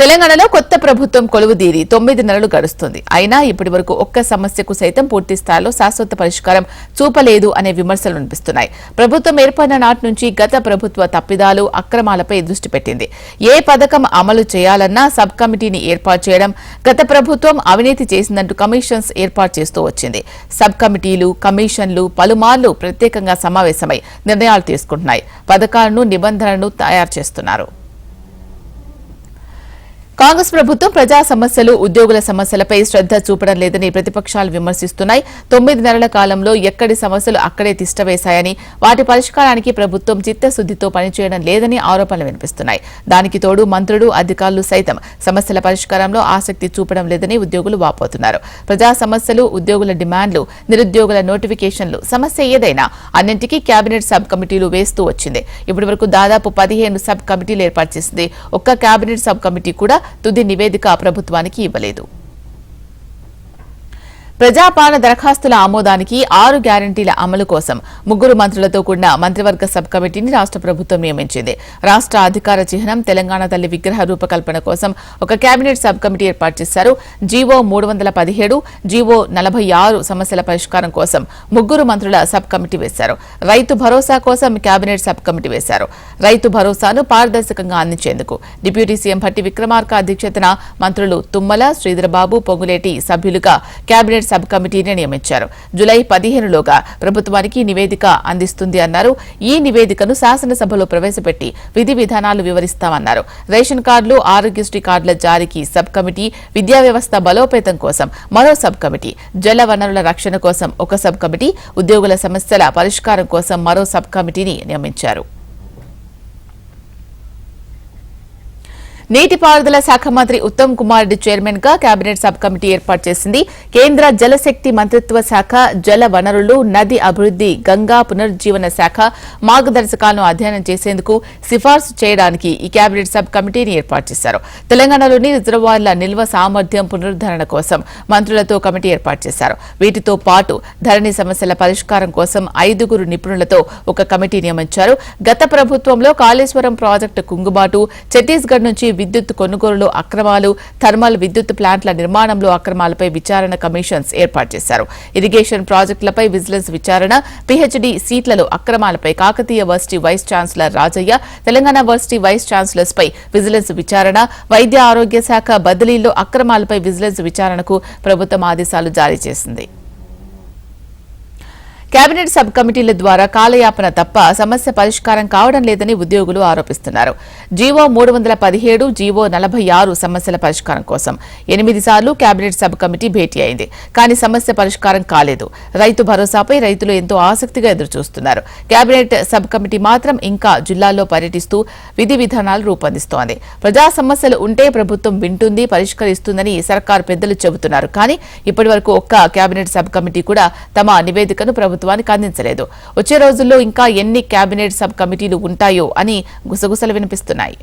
తెలంగాణలో కొత్త ప్రభుత్వం కొలువుదీరి. తొమ్మిది నెలలు గడుస్తుంది. అయినా ఇప్పటి వరకు ఒక్క సమస్యకు సైతం పూర్తి స్థాయిలో శాశ్వత పరిష్కారం చూపలేదు అనే విమర్శలు వినిపిస్తున్నాయి. ప్రభుత్వం ఏర్పడిన నాటి నుంచి గత ప్రభుత్వ తప్పిదాలు అక్రమాలపై దృష్టి పెట్టింది. ఏ పథకం అమలు చేయాలన్నా సబ్ కమిటీని ఏర్పాటు చేయడం గత ప్రభుత్వం అవినీతి చేసిందంటూ కమిషన్స్ ఏర్పాటు చేస్తూ వచ్చింది. సబ్ కమిటీలు కమిషన్లు పలుమార్లు ప్రత్యేకంగా సమావేశమై నిర్ణయాలు తీసుకుంటున్నాయి. పథకాలను నిబంధనలను తయారు చేస్తున్నారు. కాంగ్రెస్ ప్రభుత్వం ప్రజా సమస్యలు ఉద్యోగుల సమస్యలపై శ్రద్ధ చూపడం లేదని ప్రతిపక్షాలు విమర్శిస్తున్నాయి. తొమ్మిది నెలల కాలంలో ఎక్కడి సమస్యలు అక్కడే తిష్టవేశాయని వాటి పరిష్కారానికి ప్రభుత్వం చిత్తశుద్దితో పనిచేయడం లేదని ఆరోపణలు వినిపిస్తున్నాయి. దానికి తోడు మంత్రులు అధికారులు సైతం సమస్యల పరిష్కారంలో ఆసక్తి చూపడం లేదని ఉద్యోగులు వాపోతున్నారు. ప్రజా సమస్యలు ఉద్యోగుల డిమాండ్లు నిరుద్యోగుల నోటిఫికేషన్లు సమస్య ఏదైనా అన్నింటికీ కేబినెట్ సబ్ కమిటీలు వేస్తూ వచ్చింది. ఇప్పటి వరకు దాదాపు పదిహేను సబ్ కమిటీలు ఏర్పాటు చేసింది. ఒక్క కేబినెట్ సబ్ కమిటీ కూడా తుది నివేదిక ప్రభుత్వానికి ఇవ్వలేదు. ప్రజాపాలన దరఖాస్తుల ఆమోదానికి ఆరు గ్యారంటీల అమలు కోసం ముగ్గురు మంత్రులతో కూడిన మంత్రివర్గ సబ్ కమిటీని రాష్ట్ర ప్రభుత్వం నియమించింది. రాష్ట్ర అధికార చిహ్నం తెలంగాణ తల్లి విగ్రహ రూపకల్పన కోసం ఒక కేబినెట్ సబ్ కమిటీ ఏర్పాటు చేశారు. జీవో మూడు వందల పదిహేడు జీవో నలభై ఆరు సమస్యల పరిష్కారం కోసం ముగ్గురు మంత్రుల సబ్ కమిటీ వేశారు. రైతు భరోసా కోసం కేబినెట్ సబ్ కమిటీ వేశారు. రైతు భరోసాను పారదర్శకంగా అందించేందుకు డిప్యూటీ సీఎం భట్టి విక్రమార్క అధ్యక్షతన మంత్రులు తుమ్మల శ్రీధరబాబు పొంగులేటి సభ్యులుగా కేబినెట్ సబ్ కమిటీని నియమించారు. జులై పదిహేనులోగా ప్రభుత్వానికి నివేదిక అందిస్తుంది అన్నారు. ఈ నివేదికను శాసనసభలో ప్రవేశపెట్టి విధి విధానాలు వివరిస్తామన్నారు. రేషన్ కార్డులు ఆరోగ్యశ్రీ కార్డుల జారీకి సబ్ కమిటీ విద్యా వ్యవస్థ బలోపేతం కోసం మరో సబ్ కమిటీ జల వనరుల రక్షణ కోసం ఒక సబ్ కమిటీ ఉద్యోగుల సమస్యల పరిష్కారం కోసం మరో సబ్ కమిటీని నియమించారు. నీటిపారుదల శాఖ మంత్రి ఉత్తమ్ కుమార్ రెడ్డి చైర్మన్గా కేబినెట్ సబ్ కమిటీ ఏర్పాటు చేసింది. కేంద్ర జలశక్తి మంత్రిత్వ శాఖ జల వనరులు నది అభివృద్ది గంగా పునరుజ్జీవన శాఖ మార్గదర్శకాలను అధ్యయనం చేసేందుకు సిఫార్సు చేయడానికి ఈ కేబినెట్ సబ్ కమిటీని ఏర్పాటు చేశారు. తెలంగాణలోని రిజర్వాయర్ల నిల్వ సామర్థ్యం పునరుద్దరణ కోసం మంత్రులతో కమిటీ ఏర్పాటు చేశారు. వీటితో పాటు ధరణి సమస్యల పరిష్కారం కోసం ఐదుగురు నిపుణులతో ఒక కమిటీ నియమించారు. గత ప్రభుత్వంలో కాళేశ్వరం ప్రాజెక్టు కుంగుబాటు ఛత్తీస్గఢ్ నుంచి విద్యుత్ కొనుగోలులో అక్రమాలు థర్మల్ విద్యుత్ ప్లాంట్ల నిర్మాణంలో అక్రమాలపై విచారణ కమిషన్స్ ఏర్పాటు చేశారు. ఇరిగేషన్ ప్రాజెక్టులపై విజిలెన్స్ విచారణ పీహెచ్డీ సీట్లలో అక్రమాలపై Kakatiya varsity vice chancellor Rajaiah Telangana varsity vice chancellors పై విజిలెన్స్ విచారణ వైద్య ఆరోగ్య శాఖ బదిలీలో అక్రమాలపై విజిలెన్స్ విచారణకు ప్రభుత్వం ఆదేశాలు జారీ చేసింది. కేబినెట్ సబ్ కమిటీల ద్వారా కాలయాపన తప్ప సమస్య పరిష్కారం కావడం లేదని ఉద్యోగులు ఆరోపిస్తున్నారు. జీవో మూడు వందల పదిహేడు జీవో నలభై ఆరు సమస్యల పరిష్కారం కోసం ఎనిమిది సార్లు కేబినెట్ సబ్ కమిటీ భేటీ అయింది. కానీ సమస్య పరిష్కారం కాలేదు. రైతు భరోసాపై రైతులు ఎంతో ఆసక్తిగా ఎదురుచూస్తున్నారు. కేబినెట్ సబ్ కమిటీ మాత్రం ఇంకా జిల్లాల్లో పర్యటిస్తూ విధి విధానాలు రూపొందిస్తోంది. ప్రజా సమస్యలు ఉంటే ప్రభుత్వం వింటుంది పరిష్కరిస్తుందని సర్కారు పెద్దలు చెబుతున్నారు. కానీ ఇప్పటి వరకు ఒక్క కేబినెట్ సబ్ కమిటీ కూడా తమ నివేదికను ప్రభుత్వానికి అందించలేదు. వచ్చే రోజుల్లో ఇంకా ఎన్ని కేబినెట్ సబ్ కమిటీలు ఉంటాయో అని గుసగుసలు వినిపిస్తున్నాయి.